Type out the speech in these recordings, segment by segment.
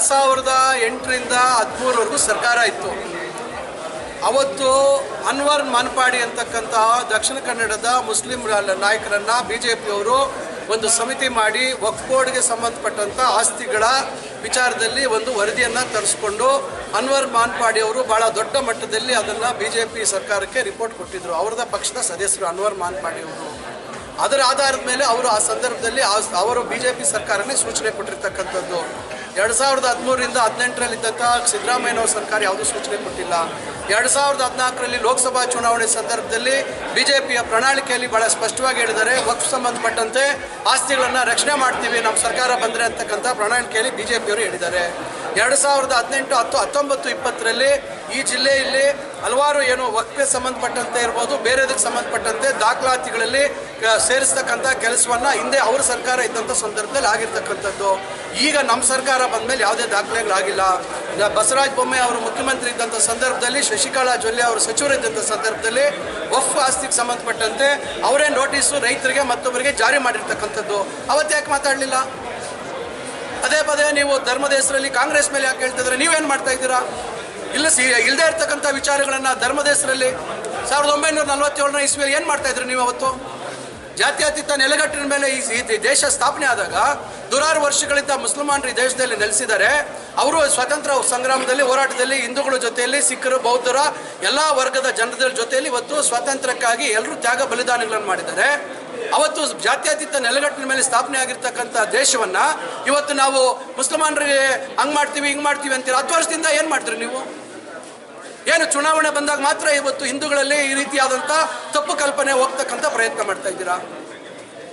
ಎರಡು ಸಾವಿರದ ಎಂಟರಿಂದ ಹದಿಮೂರವರೆಗೂ ಸರ್ಕಾರ ಇತ್ತು. ಅವತ್ತು ಅನ್ವರ್ ಮನ್ಪಾಡಿ ಅಂತಕ್ಕಂಥ ದಕ್ಷಿಣ ಕನ್ನಡದ ಮುಸ್ಲಿಂ ನಾಯಕರನ್ನು ಬಿ ಜೆ ಪಿಯವರು ಒಂದು ಸಮಿತಿ ಮಾಡಿ ವಕ್ಫ್ ಬೋರ್ಡ್ಗೆ ಸಂಬಂಧಪಟ್ಟಂಥ ಆಸ್ತಿಗಳ ವಿಚಾರದಲ್ಲಿ ಒಂದು ವರದಿಯನ್ನು ತರಿಸ್ಕೊಂಡು ಅನ್ವರ್ ಮಾನ್ಪಾಡಿ ಅವರು ಭಾಳ ದೊಡ್ಡ ಮಟ್ಟದಲ್ಲಿ ಅದನ್ನು ಬಿ ಜೆ ಪಿ ಸರ್ಕಾರಕ್ಕೆ ರಿಪೋರ್ಟ್ ಕೊಟ್ಟಿದ್ದರು ಅವ್ರದ ಪಕ್ಷದ ಸದಸ್ಯರು ಅನ್ವರ್ ಮಾನ್ಪಾಡಿ ಅವರು. ಅದರ ಆಧಾರದ ಮೇಲೆ ಅವರು ಆ ಸಂದರ್ಭದಲ್ಲಿ ಅವರು ಬಿ ಜೆ ಪಿ ಸರ್ಕಾರನೇ ಸೂಚನೆ ಕೊಟ್ಟಿರ್ತಕ್ಕಂಥದ್ದು. ಎರಡು ಸಾವಿರದ ಹದಿಮೂರರಿಂದ ಹದಿನೆಂಟರಲ್ಲಿದ್ದಂಥ ಸಿದ್ದರಾಮಯ್ಯನವ್ರ ಸರ್ಕಾರ ಯಾವುದೂ ಸೂಚನೆ ಕೊಟ್ಟಿಲ್ಲ. ಎರಡು ಸಾವಿರದ ಹದಿನಾಲ್ಕರಲ್ಲಿ ಲೋಕಸಭಾ ಚುನಾವಣೆ ಸಂದರ್ಭದಲ್ಲಿ ಬಿ ಜೆ ಪಿಯ ಪ್ರಣಾಳಿಕೆಯಲ್ಲಿ ಭಾಳ ಸ್ಪಷ್ಟವಾಗಿ ಹೇಳಿದ್ದಾರೆ, ವಕ್ಫ್ ಸಂಬಂಧಪಟ್ಟಂತೆ ಆಸ್ತಿಗಳನ್ನು ರಕ್ಷಣೆ ಮಾಡ್ತೀವಿ ನಮ್ಮ ಸರ್ಕಾರ ಬಂದರೆ ಅಂತಕ್ಕಂಥ ಪ್ರಣಾಳಿಕೆಯಲ್ಲಿ ಬಿ ಜೆ ಪಿಯವರು ಹೇಳಿದ್ದಾರೆ. ಎರಡು ಸಾವಿರದ ಹದಿನೆಂಟು ಹತ್ತು ಹತ್ತೊಂಬತ್ತು ಇಪ್ಪತ್ತರಲ್ಲಿ ಈ ಜಿಲ್ಲೆಯಲ್ಲಿ ಹಲವಾರು ಏನು ವಕ್ಫೆ ಸಂಬಂಧಪಟ್ಟಂತೆ ಇರ್ಬೋದು, ಬೇರೆದಕ್ಕೆ ಸಂಬಂಧಪಟ್ಟಂತೆ ದಾಖಲಾತಿಗಳಲ್ಲಿ ಸೇರಿಸ್ತಕ್ಕಂಥ ಕೆಲಸವನ್ನು ಹಿಂದೆ ಅವ್ರ ಸರ್ಕಾರ ಇದ್ದಂಥ ಸಂದರ್ಭದಲ್ಲಿ ಆಗಿರ್ತಕ್ಕಂಥದ್ದು. ಈಗ ನಮ್ಮ ಸರ್ಕಾರ ಬಂದ ಮೇಲೆ ಯಾವುದೇ ದಾಖಲೆಗಳಾಗಿಲ್ಲ. ಬಸವರಾಜ ಬೊಮ್ಮಾಯಿ ಅವರು ಮುಖ್ಯಮಂತ್ರಿ ಇದ್ದಂಥ ಸಂದರ್ಭದಲ್ಲಿ, ಶಶಿಕಲಾ ಜೊಲ್ಲೆ ಅವರು ಸಚಿವರಿದ್ದಂಥ ಸಂದರ್ಭದಲ್ಲಿ ವಫ್ ಆಸ್ತಿಗೆ ಸಂಬಂಧಪಟ್ಟಂತೆ ಅವರೇ ನೋಟಿಸು ರೈತರಿಗೆ ಮತ್ತೊಬ್ಬರಿಗೆ ಜಾರಿ ಮಾಡಿರ್ತಕ್ಕಂಥದ್ದು. ಅವತ್ತು ಯಾಕೆ ಮಾತಾಡಲಿಲ್ಲ? ಪದೇ ಪದೇ ನೀವು ಧರ್ಮದ ಹೆಸರಲ್ಲಿ ಕಾಂಗ್ರೆಸ್ ಮೇಲೆ ಯಾಕೆ ಹೇಳ್ತಿದ್ರೆ ನೀವೇನು ಮಾಡ್ತಾ ಇದ್ದೀರಾ? ಇಲ್ಲ ಸಿ ಇಲ್ಲದೆ ಇರ್ತಕ್ಕಂಥ ವಿಚಾರಗಳನ್ನು ಧರ್ಮದ ಹೆಸರಲ್ಲಿ ಸಾವಿರದ ಒಂಬೈನೂರ ನಲವತ್ತೇಳನೇ ಇಸ್ವಿಯಲ್ಲಿ ಏನು ಮಾಡ್ತಾ ಇದ್ರಿ ನೀವು ಅವತ್ತು? ಜಾತ್ಯತೀತ ನೆಲೆಗಟ್ಟಿನ ಮೇಲೆ ಈ ದೇಶ ಸ್ಥಾಪನೆ ಆದಾಗ ನೂರಾರು ವರ್ಷಗಳಿಂದ ಮುಸಲ್ಮಾನರು ಈ ದೇಶದಲ್ಲಿ ನೆಲೆಸಿದ್ದಾರೆ. ಅವರು ಸ್ವತಂತ್ರ ಸಂಗ್ರಾಮದಲ್ಲಿ, ಹೋರಾಟದಲ್ಲಿ ಹಿಂದೂಗಳ ಜೊತೆಯಲ್ಲಿ, ಸಿಖ್ಖರು, ಬೌದ್ಧರ, ಎಲ್ಲ ವರ್ಗದ ಜನರ ಜೊತೆಯಲ್ಲಿ ಇವತ್ತು ಸ್ವಾತಂತ್ರ್ಯಕ್ಕಾಗಿ ಎಲ್ಲರೂ ತ್ಯಾಗ ಬಲಿದಾನಗಳನ್ನು ಮಾಡಿದ್ದಾರೆ. ಅವತ್ತು ಜಾತ್ಯತೀತ ನೆಲೆಗಟ್ಟಿನ ಮೇಲೆ ಸ್ಥಾಪನೆ ಆಗಿರ್ತಕ್ಕಂಥ ದೇಶವನ್ನ ಇವತ್ತು ನಾವು ಮುಸಲ್ಮಾನರಿಗೆ ಹಂಗ್ ಮಾಡ್ತೀವಿ, ಹಿಂಗ್ ಮಾಡ್ತೀವಿ ಅಂತೀರ? ಹತ್ತು ವರ್ಷದಿಂದ ಏನು ಮಾಡ್ತೀರಿ ನೀವು? ಏನು ಚುನಾವಣೆ ಬಂದಾಗ ಮಾತ್ರ ಇವತ್ತು ಹಿಂದೂಗಳಲ್ಲಿ ಈ ರೀತಿಯಾದಂಥ ತಪ್ಪು ಕಲ್ಪನೆ ಹೋಗ್ತಕ್ಕಂಥ ಪ್ರಯತ್ನ ಮಾಡ್ತಾ ಇದ್ದೀರಾ?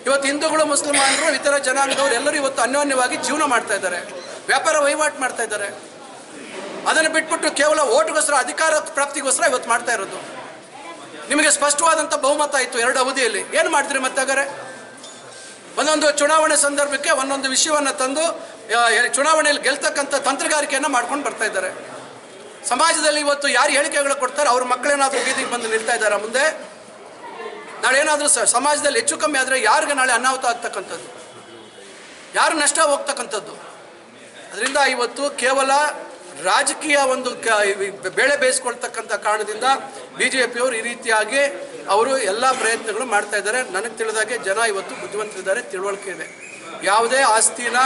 ಇವತ್ತು ಹಿಂದೂಗಳು, ಮುಸಲ್ಮಾನರು, ಇತರ ಜನಾಂಗದವರು ಎಲ್ಲರೂ ಇವತ್ತು ಅನ್ಯೋನ್ಯವಾಗಿ ಜೀವನ ಮಾಡ್ತಾ ಇದ್ದಾರೆ. ವ್ಯಾಪಾರ ವಹಿವಾಟು ಮಾಡ್ತಾ ಇದ್ದಾರೆ. ಅದನ್ನು ಬಿಟ್ಬಿಟ್ಟು ಕೇವಲ ಓಟ್ಗೋಸ್ಕರ, ಅಧಿಕಾರ ಪ್ರಾಪ್ತಿಗೋಸ್ಕರ ಇವತ್ತು ಮಾಡ್ತಾ ಇರೋದು. ನಿಮಗೆ ಸ್ಪಷ್ಟವಾದಂಥ ಬಹುಮತ ಇತ್ತು ಎರಡು ಅವಧಿಯಲ್ಲಿ. ಏನು ಮಾಡಿದ್ರಿ ಮತ್ತಾಗರೆ ಒಂದೊಂದು ಚುನಾವಣೆ ಸಂದರ್ಭಕ್ಕೆ ಒಂದೊಂದು ವಿಷಯವನ್ನು ತಂದು ಚುನಾವಣೆಯಲ್ಲಿ ಗೆಲ್ತಕ್ಕಂಥ ತಂತ್ರಗಾರಿಕೆಯನ್ನು ಮಾಡ್ಕೊಂಡು ಬರ್ತಾ ಇದ್ದಾರೆ. ಸಮಾಜದಲ್ಲಿ ಇವತ್ತು ಯಾರು ಹೇಳಿಕೆಗಳು ಕೊಡ್ತಾರೆ ಅವ್ರ ಮಕ್ಕಳೇನಾದರೂ ಬೀದಿಗೆ ಬಂದು ನಿಲ್ತಾ ಇದ್ದಾರೆ ಮುಂದೆ? ನಾಳೆ ಏನಾದರೂ ಸಮಾಜದಲ್ಲಿ ಹೆಚ್ಚು ಕಮ್ಮಿ ಆದರೆ ಯಾರಿಗೆ ನಾಳೆ ಅನಾಹುತ ಆಗ್ತಕ್ಕಂಥದ್ದು? ಯಾರು ನಷ್ಟ ಹೋಗ್ತಕ್ಕಂಥದ್ದು? ಅದರಿಂದ ಇವತ್ತು ಕೇವಲ ರಾಜಕೀಯ ಒಂದು ಬೆಳೆ ಬೇಯಿಸ್ಕೊಳ್ತಕ್ಕಂಥ ಕಾರಣದಿಂದ ಬಿ ಜೆ ಪಿಯವರು ಈ ರೀತಿಯಾಗಿ ಅವರು ಎಲ್ಲ ಪ್ರಯತ್ನಗಳು ಮಾಡ್ತಾ ಇದ್ದಾರೆ. ನನಗೆ ತಿಳಿದಾಗೆ ಜನ ಇವತ್ತು ಬುದ್ಧಿವಂತರಿದ್ದಾರೆ, ತಿಳುವಳಿಕೆ ಇದೆ. ಯಾವುದೇ ಆಸ್ತಿನ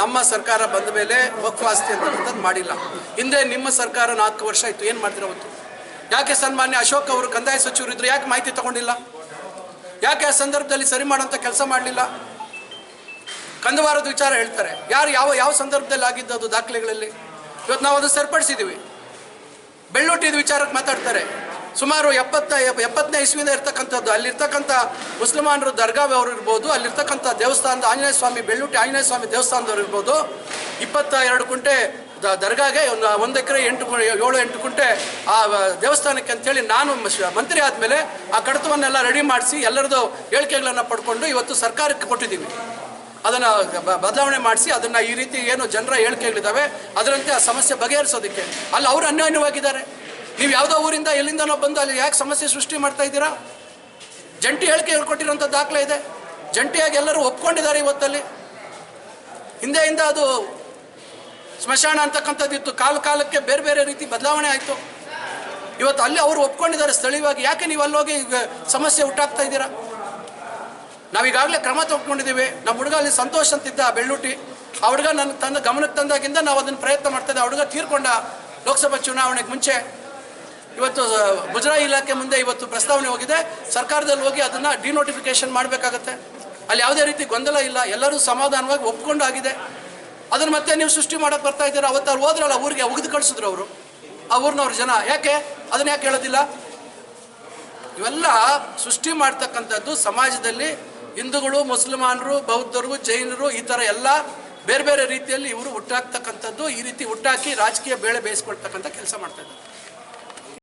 ನಮ್ಮ ಸರ್ಕಾರ ಬಂದ ಮೇಲೆ ವಕ್ಫ್ ಆಸ್ತಿ ಅಂತಕ್ಕಂಥದ್ದು ಮಾಡಿಲ್ಲ. ಹಿಂದೆ ನಿಮ್ಮ ಸರ್ಕಾರ ನಾಲ್ಕು ವರ್ಷ ಆಯಿತು, ಏನು ಮಾಡ್ತೀರ ಅವತ್ತು? ಯಾಕೆ ಸನ್ಮಾನ್ಯ ಅಶೋಕ್ ಅವರು ಕಂದಾಯ ಸಚಿವರು ಇದ್ರು ಯಾಕೆ ಮಾಹಿತಿ ತಗೊಂಡಿಲ್ಲ? ಯಾಕೆ ಆ ಸಂದರ್ಭದಲ್ಲಿ ಸರಿ ಮಾಡೋಂಥ ಕೆಲಸ ಮಾಡಲಿಲ್ಲ? ಕಂದವಾರದ ವಿಚಾರ ಹೇಳ್ತಾರೆ. ಯಾರು ಯಾವ ಯಾವ ಸಂದರ್ಭದಲ್ಲಿ ಆಗಿದ್ದು ಅದು ದಾಖಲೆಗಳಲ್ಲಿ? ಇವತ್ತು ನಾವು ಅದು ಸರಿಪಡಿಸಿದ್ದೀವಿ. ಬೆಳ್ಳೊಟ್ಟಿದ ವಿಚಾರಕ್ಕೆ ಮಾತಾಡ್ತಾರೆ. ಸುಮಾರು ಎಪ್ಪತ್ತ ಎಪ್- ಎಪ್ಪತ್ತನೇ ಇಸ್ವಿಯಿಂದ ಇರ್ತಕ್ಕಂಥದ್ದು, ಅಲ್ಲಿರ್ತಕ್ಕಂಥ ಮುಸಲ್ಮಾನರು ದರ್ಗಾ ಅವರು ಇರ್ಬೋದು, ಅಲ್ಲಿರ್ತಕ್ಕಂಥ ದೇವಸ್ಥಾನದ ಆಂಜನೇಯ ಸ್ವಾಮಿ ಬೆಳ್ಳುಟ್ಟಿ ಆಂಜನೇಯ ಸ್ವಾಮಿ ದೇವಸ್ಥಾನದವ್ರು ಇರ್ಬೋದು. ಇಪ್ಪತ್ತ ಎರಡು ಕುಂಟೆ ದರ್ಗಾಗೆ ಒಂದು ಒಂದು ಎಕರೆ ಎಂಟು ಏಳು, ಎಂಟು ಕುಂಟೆ ಆ ದೇವಸ್ಥಾನಕ್ಕೆ ಅಂತೇಳಿ ನಾನು ಮಂತ್ರಿ ಆದಮೇಲೆ ಆ ಕಡತವನ್ನೆಲ್ಲ ರೆಡಿ ಮಾಡಿಸಿ ಎಲ್ಲರದ್ದು ಹೇಳಿಕೆಗಳನ್ನು ಪಡ್ಕೊಂಡು ಇವತ್ತು ಸರ್ಕಾರಕ್ಕೆ ಕೊಟ್ಟಿದ್ದೀವಿ. ಅದನ್ನು ಬದಲಾವಣೆ ಮಾಡಿಸಿ ಅದನ್ನು ಈ ರೀತಿ ಏನು ಜನರ ಹೇಳಿಕೆಗಳಿದ್ದಾವೆ, ಅದರಂತೆ ಆ ಸಮಸ್ಯೆ ಬಗೆಹರಿಸೋದಕ್ಕೆ. ಅಲ್ಲಿ ಅವರು ಅನ್ಯೋನ್ಯವಾಗಿದ್ದಾರೆ. ನೀವು ಯಾವುದೋ ಊರಿಂದ ಎಲ್ಲಿಂದನೋ ಬಂದು ಅಲ್ಲಿ ಯಾಕೆ ಸಮಸ್ಯೆ ಸೃಷ್ಟಿ ಮಾಡ್ತಾ ಇದ್ದೀರಾ? ಜಂಟಿ ಹೇಳಿಕೆ ಹೇಳ್ಕೊಟ್ಟಿರೋಂಥ ದಾಖಲೆ ಇದೆ. ಜಂಟಿಯಾಗಿ ಎಲ್ಲರೂ ಒಪ್ಕೊಂಡಿದ್ದಾರೆ ಇವತ್ತಲ್ಲಿ. ಹಿಂದೆಯಿಂದ ಅದು ಸ್ಮಶಾನ ಅಂತಕ್ಕಂಥದ್ದು ಇತ್ತು. ಕಾಲ ಕಾಲಕ್ಕೆ ಬೇರೆ ಬೇರೆ ರೀತಿ ಬದಲಾವಣೆ ಆಯಿತು. ಇವತ್ತು ಅಲ್ಲಿ ಅವರು ಒಪ್ಕೊಂಡಿದ್ದಾರೆ ಸ್ಥಳೀಯವಾಗಿ. ಯಾಕೆ ನೀವು ಅಲ್ಲೋಗಿ ಸಮಸ್ಯೆ ಹುಟ್ಟಾಕ್ತಾ ಇದ್ದೀರಾ? ನಾವೀಗಾಗಲೇ ಕ್ರಮ ತೊಗೊಂಡಿದ್ದೀವಿ. ನಮ್ಮ ಹುಡುಗ ಅಲ್ಲಿ ಸಂತೋಷ್ ಅಂತಿದ್ದ ಬೆಳ್ಳುಟ್ಟಿ. ಆ ಹುಡುಗ ನನ್ನ ತಂದ ಗಮನಕ್ಕೆ ತಂದಾಗಿಂದ ನಾವು ಅದನ್ನು ಪ್ರಯತ್ನ ಮಾಡ್ತಾ ಆ ಹುಡುಗ ತೀರ್ಕೊಂಡ ಲೋಕಸಭಾ ಚುನಾವಣೆಗೆ ಮುಂಚೆ. ಇವತ್ತು ಮುಜರಾಯಿ ಇಲಾಖೆ ಮುಂದೆ ಇವತ್ತು ಪ್ರಸ್ತಾವನೆ ಹೋಗಿದೆ. ಸರ್ಕಾರದಲ್ಲಿ ಹೋಗಿ ಅದನ್ನು ಡಿನೋಟಿಫಿಕೇಶನ್ ಮಾಡಬೇಕಾಗತ್ತೆ. ಅಲ್ಲಿ ಯಾವುದೇ ರೀತಿ ಗೊಂದಲ ಇಲ್ಲ. ಎಲ್ಲರೂ ಸಮಾಧಾನವಾಗಿ ಒಪ್ಕೊಂಡು ಆಗಿದೆ ಅದನ್ನು ಮತ್ತೆ ನೀವು ಸೃಷ್ಟಿ ಮಾಡೋಕ್ಕೆ ಬರ್ತಾ ಇದ್ದೀರಾ? ಅವತ್ತು ಅವ್ರು ಹೋದ್ರಲ್ಲ ಊರಿಗೆ ಒಗೆದು ಕಳಿಸಿದ್ರು ಅವರು. ಆ ಊರಿನವ್ರ ಜನ. ಯಾಕೆ? ಅದನ್ನ ಯಾಕೆ ಹೇಳೋದಿಲ್ಲ? ಇವೆಲ್ಲ ಸೃಷ್ಟಿ ಮಾಡ್ತಕ್ಕಂಥದ್ದು ಸಮಾಜದಲ್ಲಿ ಹಿಂದೂಗಳು, ಮುಸಲ್ಮಾನರು, ಬೌದ್ಧರು, ಜೈನರು, ಈ ಥರ ಎಲ್ಲ ಬೇರೆ ಬೇರೆ ರೀತಿಯಲ್ಲಿ ಇವರು ಹುಟ್ಟಾಕ್ತಕ್ಕಂಥದ್ದು. ಈ ರೀತಿ ಹುಟ್ಟಾಕಿ ರಾಜಕೀಯ ಬೇಳೆ ಬೇಯಿಸ್ಕೊಳ್ತಕ್ಕಂಥ ಕೆಲಸ ಮಾಡ್ತಾ ಇದ್ದಾರೆ.